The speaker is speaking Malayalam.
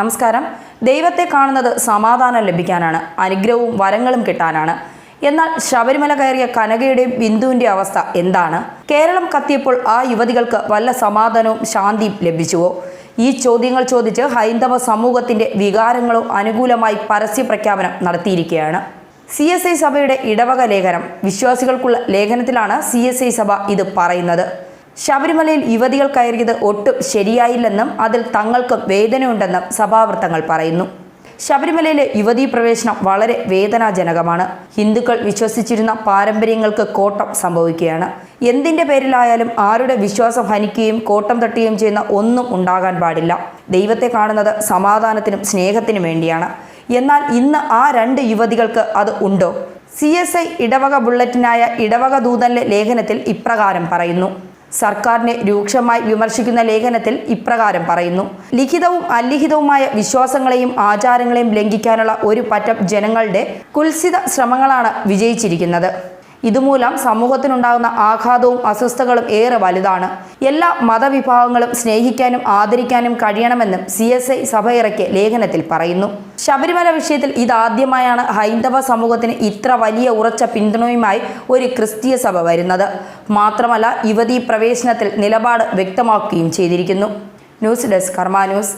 നമസ്കാരം. ദൈവത്തെ കാണുന്നത് സമാധാനം ലഭിക്കാനാണ് അനുഗ്രഹവും വരങ്ങളും കിട്ടാനാണ്. എന്നാൽ ശബരിമല കയറിയ കനകയുടെയും ബിന്ദുവിന്റെ അവസ്ഥ എന്താണ്? കേരളം കത്തിയപ്പോൾ ആ യുവതികൾക്ക് വല്ല സമാധാനവും ശാന്തിയും ലഭിച്ചുവോ? ഈ ചോദ്യങ്ങൾ ചോദിച്ച് ഹൈന്ദവ സമൂഹത്തിന്റെ വികാരങ്ങളും അനുകൂലമായി പരസ്യ പ്രഖ്യാപനം നടത്തിയിരിക്കുകയാണ്. സി എസ് ഐ സഭയുടെ ഇടവക ലേഖനം. വിശ്വാസികൾക്കുള്ള ലേഖനത്തിലാണ് സി എസ് ഐ സഭ ഇത് പറയുന്നത്. ശബരിമലയിൽ യുവതികൾ കയറിയത് ഒട്ടും ശരിയായില്ലെന്നും അതിൽ തങ്ങൾക്കും വേദനയുണ്ടെന്നും സഭാവൃത്തങ്ങൾ പറയുന്നു. ശബരിമലയിലെ യുവതീ പ്രവേശനം വളരെ വേദനാജനകമാണ്. ഹിന്ദുക്കൾ വിശ്വസിച്ചിരുന്ന പാരമ്പര്യങ്ങൾക്ക് കോട്ടം സംഭവിക്കുകയാണ്. എന്തിന്റെ പേരിലായാലും ആരുടെ വിശ്വാസം ഹനിക്കുകയും കോട്ടം തട്ടുകയും ചെയ്യുന്ന ഒന്നും ഉണ്ടാകാൻ പാടില്ല. ദൈവത്തെ കാണുന്നത് സമാധാനത്തിനും സ്നേഹത്തിനും വേണ്ടിയാണ്. എന്നാൽ ഇന്ന് ആ രണ്ട് യുവതികൾക്ക് അത് ഉണ്ടോ? സി എസ് ഐ ഇടവക ബുള്ളറ്റിനായ ഇടവക ദൂതന്റെ ലേഖനത്തിൽ ഇപ്രകാരം പറയുന്നു. സർക്കാരിനെ രൂക്ഷമായി വിമർശിക്കുന്ന ലേഖനത്തിൽ ഇപ്രകാരം പറയുന്നു. ലിഖിതവും അലിഖിതവുമായ വിശ്വാസങ്ങളെയും ആചാരങ്ങളെയും ലംഘിക്കാനുള്ള ഒരു പറ്റം ജനങ്ങളുടെ കുൽസിത ശ്രമങ്ങളാണ് വിജയിച്ചിരിക്കുന്നത്. ഇതുമൂലം സമൂഹത്തിനുണ്ടാകുന്ന ആഘാതവും അസ്വസ്ഥകളും ഏറെ വലുതാണ്. എല്ലാ മതവിഭാഗങ്ങളും സ്നേഹിക്കാനും ആദരിക്കാനും കഴിയണമെന്നും സി എസ് ഐ സഭയിറക്കിയ ലേഖനത്തിൽ പറയുന്നു. ശബരിമല വിഷയത്തിൽ ഇതാദ്യമായാണ് ഹൈന്ദവ സമൂഹത്തിന് ഇത്ര വലിയ ഉറച്ച പിന്തുണയുമായി ഒരു ക്രിസ്തീയ സഭ വരുന്നത്. മാത്രമല്ല യുവതീ പ്രവേശനത്തിൽ നിലപാട് വ്യക്തമാക്കുകയും ചെയ്തിരിക്കുന്നു. News desk Karma news.